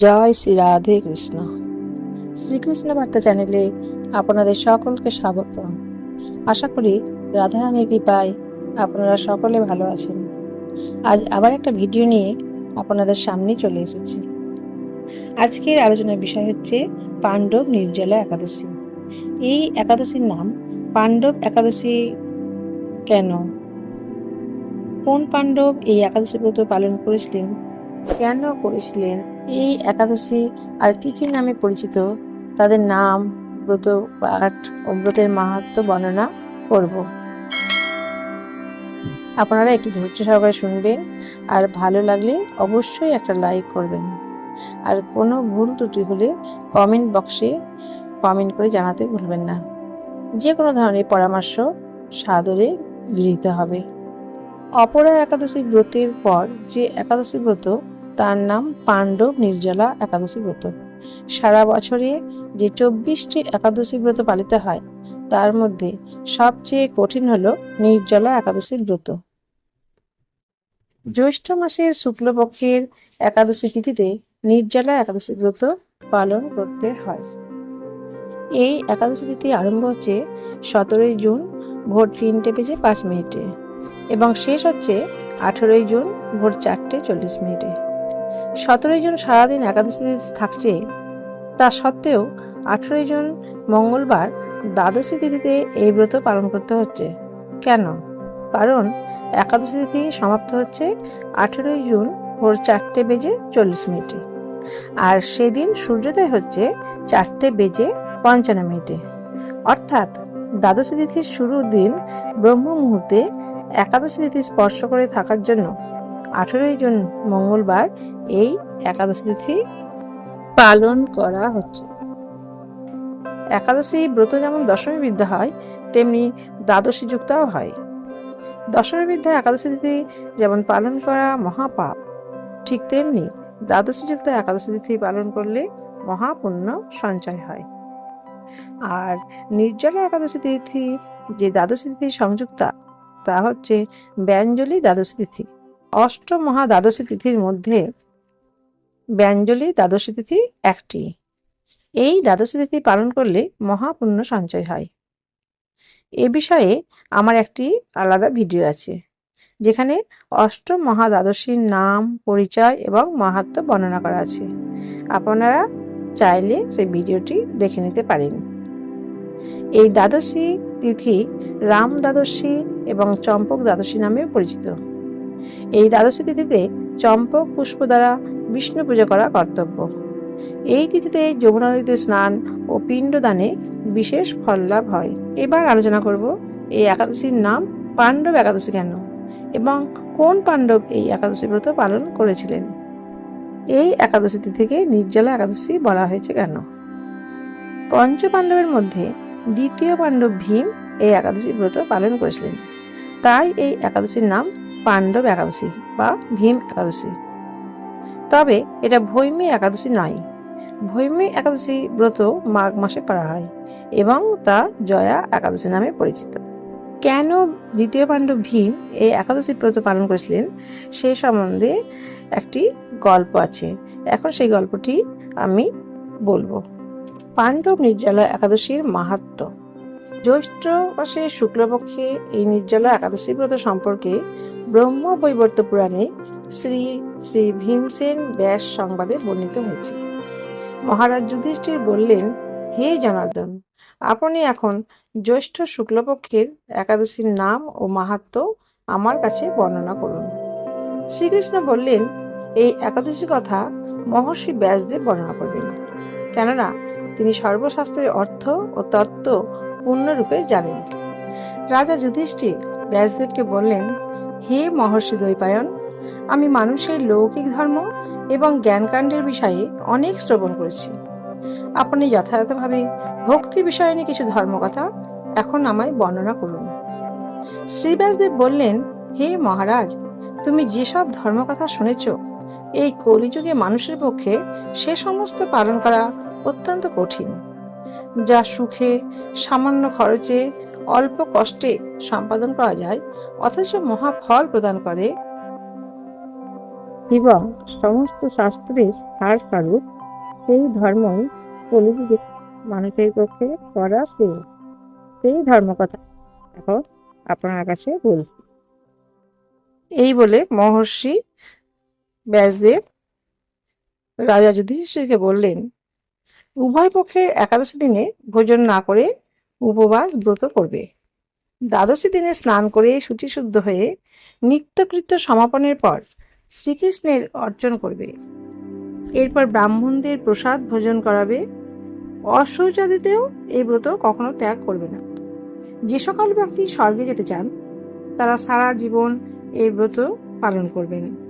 জয় শ্রী রাধে কৃষ্ণ। শ্রীকৃষ্ণ বার্তা চ্যানেলে আপনাদের সকলকে স্বাগত আশা করি রাধারানীর কৃপায় আপনারা সকলে ভালো আছেন। আজ আবার একটা ভিডিও নিয়ে আপনাদের সামনে চলে এসেছি। আজকের আলোচনার বিষয় হচ্ছে পাণ্ডব নির্জলা একাদশী। এই একাদশীর নাম পাণ্ডব একাদশী কেন? কোন পাণ্ডব এই একাদশী ব্রত পালন করেছিলেন? কেন করেছিলেন? এই একাদশী আর কি কি নামে পরিচিত তাদের নাম, ব্রত পাঠ ও ব্রতের মাহাত্ম বর্ণনা করব। আপনারা একটু ধৈর্য সহকারে শুনবেন আর ভালো লাগলে অবশ্যই একটা লাইক করবেন। আর কোনো ভুল ত্রুটি হলে কমেন্ট বক্সে কমেন্ট করে জানাতে ভুলবেন না। যে কোনো ধরনের পরামর্শ সাদরে গৃহীত হবে। অপরা একাদশী ব্রতের পর যে একাদশী ব্রত তার নাম পাণ্ডব নির্জলা একাদশী ব্রত। সারা বছরে যে চব্বিশটি একাদশী ব্রত পালিত হয়, তার মধ্যে সবচেয়ে কঠিন হল নির্জলা একাদশীর ব্রত। জ্যৈষ্ঠ মাসের শুক্লপক্ষের একাদশী তিথিতে নির্জলা একাদশী ব্রত পালন করতে হয়। এই একাদশী তিথি আরম্ভ হচ্ছে সতেরোই জুন, ভোর তিনটে বেজে পাঁচ মিনিটে এবং শেষ হচ্ছে আঠেরোই জুন, ভোর চারটে চল্লিশ মিনিটে। সতেরোই জুন সারাদিন একাদশী তিথি থাকছে। তা সত্ত্বেও আঠেরোই জুন মঙ্গলবার দ্বাদশী তিথিতে এই ব্রত পালন করতে হচ্ছে। কেন? কারণ একাদশী তিথি সমাপ্ত হচ্ছে আঠেরোই জুন ভোর চারটে বেজে চল্লিশ মিনিটে। আর সেদিন সূর্যোদয় হচ্ছে চারটে বেজে পঞ্চান্ন মিনিটে। অর্থাৎ দ্বাদশী তিথির শুরুর দিন ব্রহ্ম মুহূর্তে একাদশী তিথি স্পর্শ করে থাকার জন্য আঠেরোই জুন মঙ্গলবার এই একাদশী তিথি পালন করা হচ্ছে। একাদশী ব্রত যেমন দশমী বিদ্যা হয়, তেমনি দ্বাদশী যুক্তাও হয়। দশমী বিদ্যা, একাদশী তিথি যেমন পালন করা মহাপাপ, ঠিক তেমনি দ্বাদশী যুক্ত একাদশী তিথি পালন করলে মহাপুণ্য সঞ্চয় হয়। আর নির্জলা একাদশী তিথি যে দ্বাদশী তিথি সংযুক্তা, তা হচ্ছে ব্যঞ্জলি দ্বাদশী তিথি। অষ্ট মহা দ্বাদশী তিথির মধ্যে ব্যঞ্জলি দ্বাদশী তিথি একটি। এই দ্বাদশী তিথি পালন করলে মহাপুণ্য সঞ্চয় হয়। এ বিষয়ে আমার একটি আলাদা ভিডিও আছে, যেখানে অষ্ট মহা দ্বাদশীর নাম, পরিচয় এবং মাহাত্ম বর্ণনা করা আছে। আপনারা চাইলে সেই ভিডিওটি দেখে নিতে পারেন। এই দ্বাদশী তিথি রাম দ্বাদশী এবং চম্পক দ্বাদশী নামেও পরিচিত। এই দ্বাদশী তিথিতে চম্পক পুষ্প দ্বারা বিষ্ণু পূজা করা কর্তব্য। এই তিথিতে যমুনা নদীতে স্নান ও পিণ্ডদানে বিশেষ ফল লাভ হয়। এবার আলোচনা করব এই একাদশীর নাম পাণ্ডব একাদশী কেন এবং কোন পাণ্ডব এই একাদশী ব্রত পালন করেছিলেন? এই একাদশী তিথিকে নির্জলা একাদশী বলা হয়েছে কেন? পঞ্চ পাণ্ডবের মধ্যে দ্বিতীয় পাণ্ডব ভীম এই একাদশী ব্রত পালন করেছিলেন। তাই এই একাদশীর নাম পাণ্ডব একাদশী বা ভীম একাদশী। তবে এটা ভৈমী একাদশী নয়। ভৈমী একাদশী ব্রত মাঘ মাসে করা হয় এবং তা জয়া একাদশী নামে পরিচিত। কেন দ্বিতীয় পাণ্ডব ভীম এই একাদশী ব্রত পালন করেছিলেন সে সম্বন্ধে একটি গল্প আছে। এখন সেই গল্পটি আমি বলব। পাণ্ডব নির্জলা একাদশীর মাহাত্ম। জ্যৈষ্ঠ মাসের শুক্লপক্ষে এই নির্জলা একাদশী ব্রত সম্পর্কে ব্রহ্ম বৈবর্ত পুরাণে শ্রী শ্রী ভীমসেন ব্যাস সংবাদে বর্ণিত হয়েছে। মহারাজ যুধিষ্ঠির বললেন, হে জনার্দন, আপনি এখন জ্যৈষ্ঠ শুক্লপক্ষের একাদশীর নাম ও মাহাত্ম আমার কাছে বর্ণনা করুন। শ্রীকৃষ্ণ বললেন, এই একাদশী কথা মহর্ষি ব্যাসদেব বর্ণনা করবেন। কেননা তিনি সর্বশাস্ত্রের অর্থ ও তত্ত্ব পূর্ণরূপে জানেন। রাজা যুধিষ্ঠির ব্যাসদেবকে বললেন, হে মহর্ষি দ্বৈপায়ন, আমি মানুষের লৌকিক ধর্ম এবং জ্ঞানকাণ্ডের বিষয়ে অনেক শ্রবণ করেছি। আপনি যথাযথভাবে ভক্তি বিষয় নিয়ে কিছু ধর্মকথা এখন আমায় বর্ণনা করুন। শ্রীব্যাসদেব বললেন, হে মহারাজ, তুমি যেসব ধর্মকথা শুনেছ, এই কলিযুগে মানুষের পক্ষে সে সমস্ত পালন করা অত্যন্ত কঠিন। যা সুখে সামান্য খরচে অল্প কষ্টে সম্পাদন করা যায় অথচ মহা ফল প্রদান করে। এবং সমস্ত শাস্ত্রের সার স্বরূপ সেই ধর্মই কলিযুগে মানুষের পক্ষে করা শ্রেয়। সেই ধর্মকথা এখন আপনার কাছে বলছি। এই বলে মহর্ষি ব্যাসদেব রাজা যুধিষ্ঠিরকে বললেন উভয় পক্ষে একাদশী দিনে ভোজন না করে উপবাস ব্রত করবে। দ্বাদশী দিনে স্নান করে শুচিশুদ্ধ হয়ে নিত্যকৃত্য সমাপনের পর শ্রীকৃষ্ণের অর্জন করবে। এরপর ব্রাহ্মণদের প্রসাদ ভোজন করাবে। অশৌচাদিতেও এই ব্রত কখনো ত্যাগ করবে না। যে সকল ব্যক্তি স্বর্গে যেতে চান, তারা সারা জীবন এই ব্রত পালন করবেন।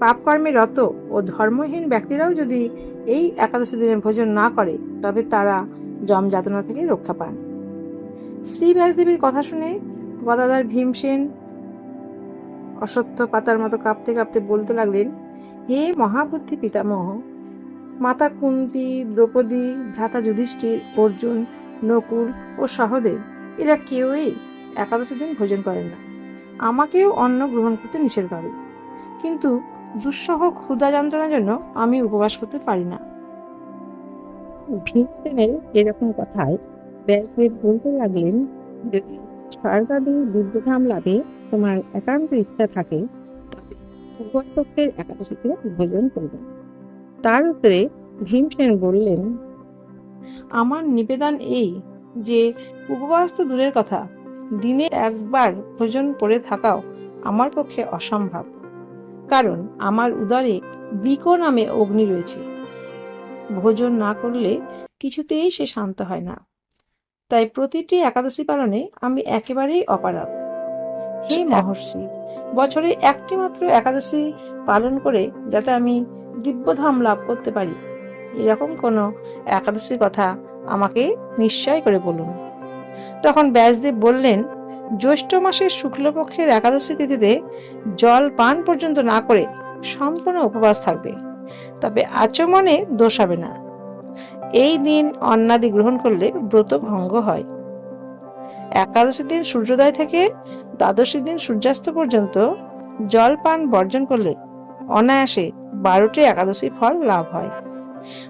পাপকর্মে রত ও ধর্মহীন ব্যক্তিরাও যদি এই একাদশী দিনে ভোজন না করে, তবে তারা জম যাতনা থেকে রক্ষা পান। শ্রী ব্যাসদেবীর কথা শুনে গদাধর ভীমসেন অসত্য পাতার মতো কাঁপতে কাঁপতে বলতে লাগলেন, হে মহাবুদ্ধি পিতামহ, মাতা কুন্তি, দ্রৌপদী, ভ্রাতা যুধিষ্ঠির, অর্জুন, নকুল ও সহদেব, এরা কেউই একাদশী দিন ভোজন করেন না। আমাকেও অন্ন গ্রহণ করতে নিষেধ করে। কিন্তু দুঃসহ ক্ষুধা যন্ত্রণার জন্য আমি উপবাস করতে পারি না। ভীমসেনের এরকম কথায় ব্যাসদেব বলতে লাগলেন যদি স্বর্গাদি দিব্যধাম লাভে তোমার একান্ত ইচ্ছা থাকে তবে উভয় পক্ষের একাদশীতে ভোজন করবে। তার উত্তরে ভীমসেন বললেন আমার নিবেদন এই যে উপবাস তো দূরের কথা। দিনে একবার ভোজন করে থাকাও আমার পক্ষে অসম্ভব। কারণ আমার উদরে বিকো নামে অগ্নি রয়েছে। ভোজন না করলে কিছুতেই সে শান্ত হয় না। তাই প্রতিটি একাদশী পালনে আমি একেবারেই অপারগ। হে মহর্ষি বছরে একটি মাত্র একাদশী পালন করে যাতে আমি দিব্যধাম লাভ করতে পারি এরকম কোনো একাদশীর কথা আমাকে নিশ্চয় করে বলুন। তখন ব্যাসদেব বললেন জ্যৈষ্ঠ মাসের শুক্লপক্ষের একাদশী তিথিতে জল পান পর্যন্ত না করে সম্পূর্ণ উপবাস থাকবে। তবে আচমনে দোষ হবে না। এই দিন অন্নাদি গ্রহণ করলে ব্রত ভঙ্গ হয়। একাদশী দিন সূর্যোদয় থেকে দ্বাদশী দিন সূর্যাস্ত পর্যন্ত জল পান বর্জন করলে অনায়াসে বারোটি একাদশী ফল লাভ হয়।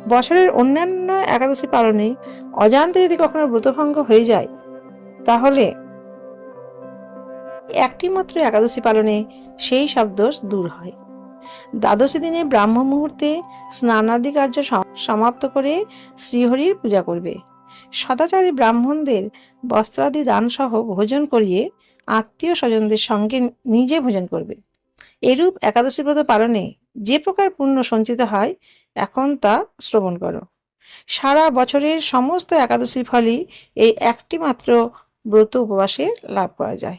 বছরের অন্যান্য একাদশী পালনে অজান্তে যদি কখনো ব্রতভঙ্গ হয়ে যায়, তাহলে একটি মাত্র একাদশী পালনে সেই সব দোষ দূর হয়। দ্বাদশী দিনে ব্রাহ্ম মুহূর্তে স্নানাদি কার্য সমাপ্ত করে শ্রীহরির পূজা করবে। সদাচারী ব্রাহ্মণদের বস্ত্রাদি দানসহ ভোজন করিয়ে আত্মীয় স্বজনদের সঙ্গে নিজে ভোজন করবে। এরূপ একাদশী ব্রত পালনে যে প্রকার পুণ্য সঞ্চিত হয়, এখন তা শ্রবণ করো। সারা বছরের সমস্ত একাদশীর ফলই এই একটি মাত্র ব্রত উপবাসে লাভ করা যায়।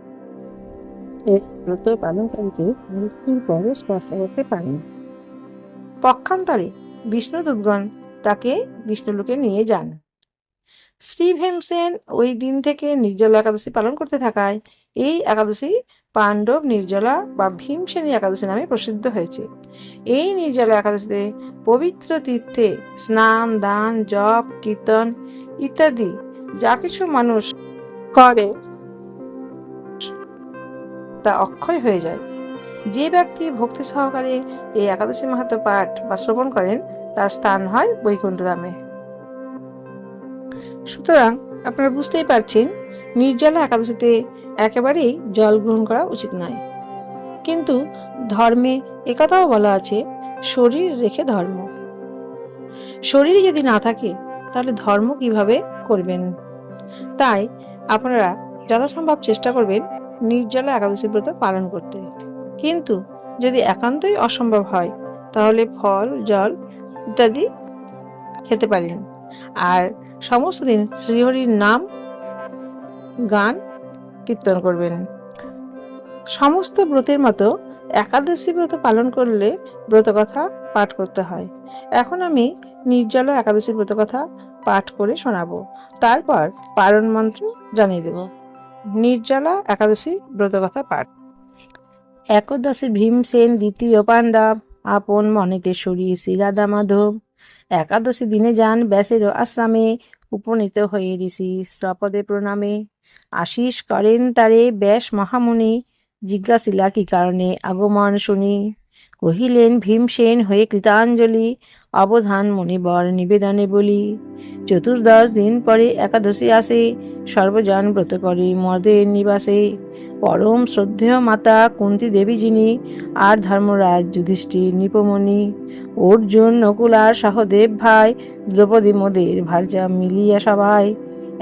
এই ব্রত পালনকারীকে মৃত্যুর পরে স্পর্শ করতে পারেন। পক্ষান্তরে বিষ্ণুদূতগণ তাকে বিষ্ণুলোকে নিয়ে যান। শ্রী ভীমসেন ওই দিন থেকে নির্জলা একাদশী পালন করতে থাকায় এই একাদশী পাণ্ডব নির্জলা বা ভীমসেনী একাদশী নামে প্রসিদ্ধ হয়েছে। এই নির্জলা একাদশীতে পবিত্র তীর্থে স্নান, দান, জপ, কীর্তন ইত্যাদি যা কিছু মানুষ করে। তা অক্ষয় হয়ে যায়। যে ব্যক্তি ভক্তি সহকারে এই একাদশী মাহাত্ম পাঠ বা শ্রবণ করেন, তার স্থান হয় বৈকুণ্ঠধামে সুতরাং আপনারা বুঝতেই পারছেন, নির্জলা একাদশীতে একেবারেই জল গ্রহণ করা উচিত নয়। কিন্তু ধর্মে একথাও বলা আছে, শরীর রেখে ধর্ম। শরীর যদি না থাকে, তাহলে ধর্ম কীভাবে করবেন? তাই আপনারা যথাসম্ভব চেষ্টা করবেন নির্জলা একাদশী ব্রত পালন করতে। কিন্তু যদি একান্তই অসম্ভব হয়, তাহলে ফল, জল ইত্যাদি খেতে পারেন। আর সমস্ত দিন শ্রীহরির নাম, গান, কীর্তন করবেন। সমস্ত ব্রতের মতো একাদশী ব্রত পালন করলে ব্রত কথা পাঠ করতে হয়। এখন আমি নির্জলা একাদশী ব্রত কথা পাঠ করে শোনাবো। তারপর পারণ মন্ত্র জানিয়ে দেব। নির্জলা একাদশী ব্রত কথা পাঠ। একদশী ভীমসেন দ্বিতীয় পাণ্ডব, আপন সরিয়ে শ্রীরাধা মাধব। একাদশী দিনে যান ব্যাসের আশ্রামে, উপনীত হয়ে ঋষি স্বপদে প্রণামে। আশিস করেন তারে ব্যাস মহামুনি, জিজ্ঞাসিলা কি কারণে আগমন শুনি। কহিলেন ভীমসেন হয়ে কৃতাঞ্জলি অবধান মণিবর নিবেদনে বলি, চতুর্দশ দিন পরে একাদশী আসে, সর্বজন ব্রত করে মদের নিবাসে। পরম শ্রদ্ধেয় মাতা কুন্তি দেবী যিনি, আর ধর্মরাজ যুধিষ্ঠির নিপমণি, অর্জুন নকুল আর সহদেব ভাই, দ্রৌপদী মোদের ভার্যা মিলিয়া সবাই।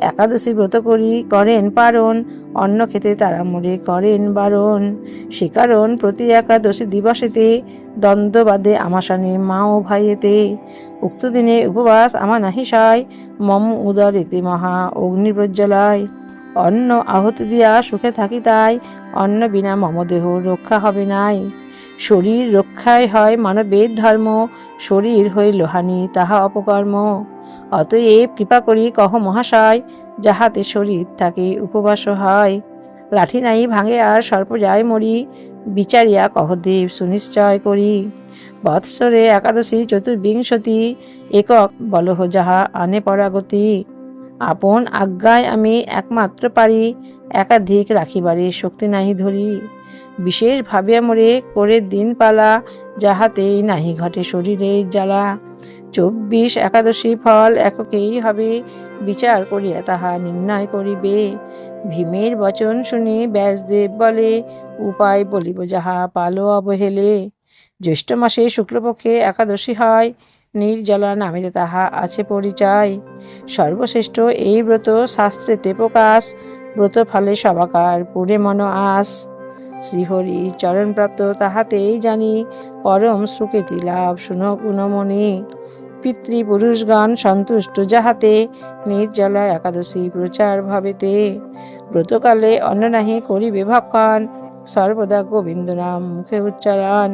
একাদশী ব্রত করি করেন পারণ অন্ন খেতে তারা মোড়ে করেন বারণ। সে কারণ প্রতি একাদশী দিবসেতে দ্বন্দ্ববাদে আমাশানে মা ও ভাইয়েতে। উক্ত দিনে উপবাস আমা নাহি সায় মম উদরেতে মহা অগ্নি প্রজ্বলায় অন্ন আহত দিয়া সুখে থাকি তাই, অন্ন বিনা মমদেহ রক্ষা হবে নাই। শরীর রক্ষায় হয় মানবের ধর্ম, শরীর হইল হানি তাহা অপকর্ম। অতএব কৃপা করি কহ মহাশয় যাহাতে শরীর থাকে উপবাস হয়। লাঠি নাই ভাঙে আর সর্প যায় মরি, বিচারিয়া কহদেব সুনিশ্চয় করি। বৎসরে একাদশী, চতুর্বিংশতি, একক বলহ যাহা আনে পরাগতি। আপন আজ্ঞায় আমি একমাত্র পারি, একাধিক রাখিবারে শক্তি নাহি ধরি। বিশেষ ভাবিয়া মোরে, করে দিন পালা, যাহাতেই নাহি ঘটে শরীরে জ্বালা। চব্বিশ একাদশী ফল এককেই হবে। বিচার করিয়া তাহা নির্ণয় করিবে। ভীমের বচন শুনি ব্যাসদেব বলে, উপায় বলিব যাহা পালো অবহেলে। জ্যৈষ্ঠ মাসে শুক্লপক্ষে একাদশী হয়, নির্জলা নামেতে তাহা আছে পরিচয়। সর্বশ্রেষ্ঠ এই ব্রত শাস্ত্রেতে প্রকাশ ব্রত ফলে সবাকার পুরে মন আস। শ্রীহরি চরণপ্রাপ্ত তাহাতেই জানি, পরম সুকেতি লাভ শুনো গুণমণি পিতৃপুরুষগণ সন্তুষ্ট যাহাতে নির্জলা একাদশী প্রচার ভাবেতে। ব্রতকালে অন্ন নাহি করিবে ভক্ষণ, সর্বদা গোবিন্দ নাম মুখে উচ্চারণ।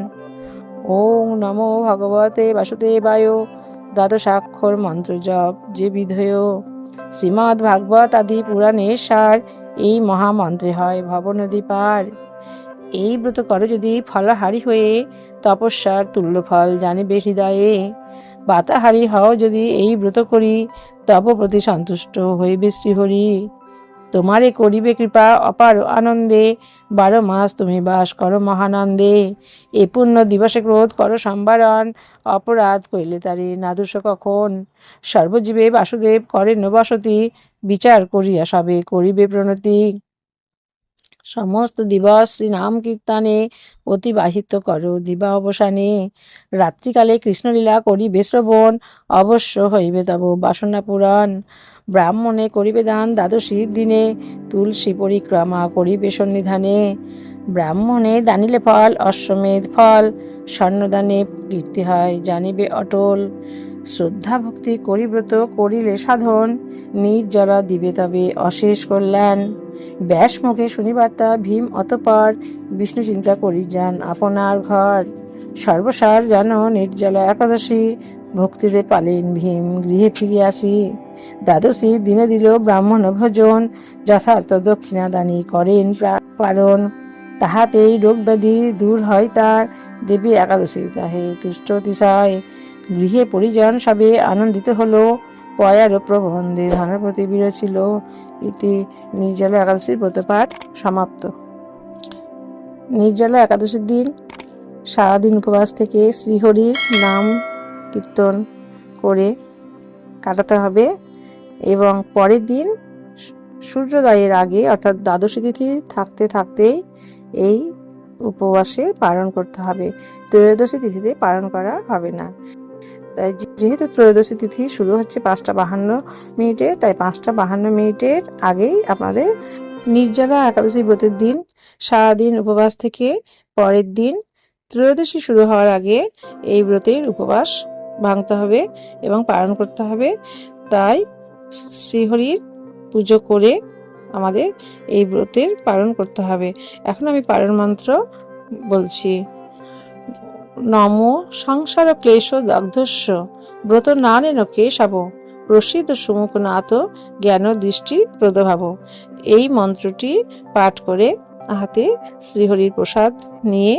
ওং নমো ভগবতে বাসুদেবায়, দ্বাদশাক্ষর মন্ত্র জপ যে বিধেয়। শ্রীমদ্ ভাগবত আদি পুরাণের সার এই মহামন্ত্রে হয় ভবনদী পার এই ব্রত করো যদি ফলাহারি হয়ে, তপস্যার তুল্য ফল জানিবে হৃদয়ে। বাতাহারি হও যদি এই ব্রত করি, তব প্রতি সন্তুষ্ট হইবে শ্রীহরি। তোমারে করিবে কৃপা, অপার আনন্দে। বারো মাস তুমি বাস করো মহানন্দে। এ পুণ্য দিবসে ক্রোধ করো সম্বারণ অপরাধ কইলে তারে নাদুষ কখন? সর্বজীবে বাসুদেব করে নবসতি বিচার করিয়া সবে করিবে প্রণতি। সমস্ত দিবস শ্রী নাম কীর্তনে অতিবাহিত করো দিবা অবসানে রাত্রিকালে কৃষ্ণলীলা করিবে শ্রবণ, অবশ্য হইবে তব বাসনা পুরাণ। ব্রাহ্মণে করিবে দান দ্বাদশীর দিনে, তুলসী পরিক্রমা করিবে সন্নিধানে। ব্রাহ্মণে দানিলে ফল, অশ্বমেধ ফল, স্বর্ণদানে কীর্তি হয়, জানিবে অটল। শ্রদ্ধা ভক্তি করিব্রত করিলে সাধন। নির্জলা দিবে তবে অশেষ কল্যাণ। ব্যাস মুখে শুনিবার্তা, ভীম অতপর বিষ্ণু চিন্তা করি যান আপনার ঘর। সর্বসার যেন নির্জলা একাদশী, ভক্তিতে পালেন ভীম গৃহে ফিরে আসি দ্বাদশী দিনে দিল ব্রাহ্মণ ভোজন, যথার্থ দক্ষিণা দানী করেন প্রা- পালন তাহাতেই রোগ ব্যাধি দূর হয় তার, দেবী একাদশী তাহে তুষ্ট গৃহে পরিজন সবে আনন্দিত হলো। পয়ার প্রবন্ধে ধনপতি ছিল ইতি নির্জলা একাদশীর ব্রতপাঠ সমাপ্ত। নির্জলা একাদশীর দিন সারাদিন উপবাস থেকে শ্রীহরির নাম কীর্তন করে কাটাতে হবে এবং পরের দিন সূর্যোদয়ের আগে অর্থাৎ দ্বাদশী তিথি থাকতে থাকতেই এই উপবাসে পালন করতে হবে। ত্রয়োদশী তিথিতে পালন করা হবে না। তাই যেহেতু ত্রয়োদশী তিথি শুরু হচ্ছে পাঁচটা বাহান্ন মিনিটে, তাই পাঁচটা বাহান্ন মিনিটের আগেই আপনাদের নির্জলা একাদশী ব্রতের দিন, সারাদিন উপবাস থেকে পরের দিন ত্রয়োদশী শুরু হওয়ার আগে এই ব্রতের উপবাস ভাঙতে হবে এবং পালন করতে হবে। তাই শ্রীহরির পুজো করে আমাদের এই ব্রতের পালন করতে হবে। এখন আমি পালন মন্ত্র বলছি। নম সংসার ক্লেশ দগ্ধস্য, ব্রত নানেন কেশব, প্রসিদ্ধ নাথ জ্ঞান দৃষ্টি প্রদভাব। এই মন্ত্রটি পাঠ করে হাতে শ্রীহরির প্রসাদ নিয়ে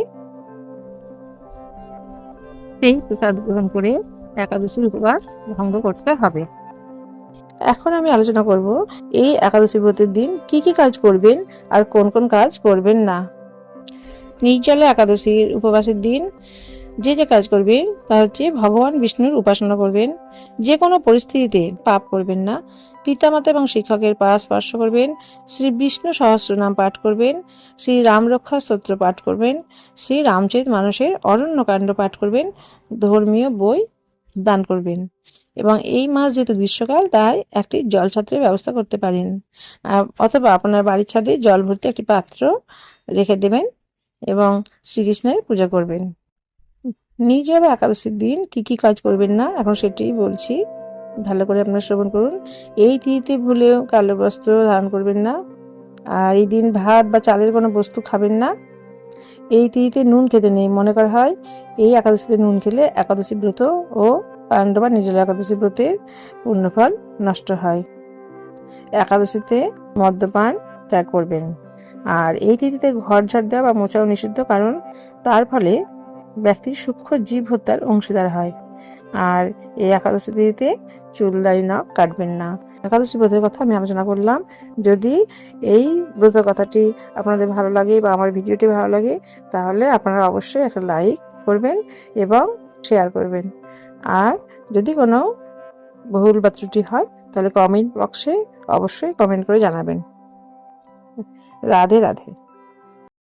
সেই প্রসাদ গ্রহণ করে একাদশীর উপবাস ভঙ্গ করতে হবে। এখন আমি আলোচনা করব, এই একাদশী ব্রতের দিন কি কি কাজ করবেন আর কোন কোন কাজ করবেন না? নির্জলা একাদশীর উপবাসের দিন। যে যে কাজ করবেন, তা হচ্ছে ভগবান বিষ্ণুর উপাসনা করবেন। যে কোনো পরিস্থিতিতে পাপ করবেন না। পিতামাতা এবং শিক্ষকের পাশ স্পর্শ করবেন। শ্রী বিষ্ণু সহস্রনাম পাঠ করবেন। শ্রী রামরক্ষা স্তোত্র পাঠ করবেন। শ্রী রামচরিত মানুষের অরণ্যকাণ্ড পাঠ করবেন। ধর্মীয় বই দান করবেন। এবং এই মাস যেহেতু গ্রীষ্মকাল, তাই একটি জল ছাত্রের ব্যবস্থা করতে পারেন। অথবা আপনার বাড়ির ছাদে জল ভর্তি একটি পাত্র রেখে দেবেন। এবং শ্রীকৃষ্ণের পূজা করবেন। নির্জলা একাদশীর দিন কি কি কাজ করবেন না? এখন সেটি বলছি। ভালো করে আপনারা শ্রবণ করুন। এই তিথিতে ভুলেও কালো বস্ত্র ধারণ করবেন না। আর এই দিন ভাত বা চালের কোনো বস্তু খাবেন না। এই তিথিতে নুন খেতে নেই, মনে করা হয়। এই একাদশীতে নুন খেলে একাদশী ব্রত ও পাণ্ডব বা নির্জলা একাদশী ব্রতের পূর্ণফল নষ্ট হয়। একাদশীতে মদ্যপান ত্যাগ করবেন। আর এই তিথিতে ঘর ঝাড় দেওয়া বা মোচাও নিষিদ্ধ, কারণ তার ফলে ব্যক্তির সূক্ষ্ম জীব হত্যার অংশীদার হয়। আর এই একাদশী তিথিতে চুল, দাড়ি নখ কাটবেন না। একাদশী ব্রতের কথা আমি আলোচনা করলাম। যদি এই ব্রতের কথাটি আপনাদের ভালো লাগে বা আমার ভিডিওটি ভালো লাগে, তাহলে আপনারা অবশ্যই একটা লাইক করবেন এবং শেয়ার করবেন। আর যদি কোনো ভুল বা ত্রুটি হয়, তাহলে কমেন্ট বক্সে অবশ্যই কমেন্ট করে জানাবেন। রাধে রাধে।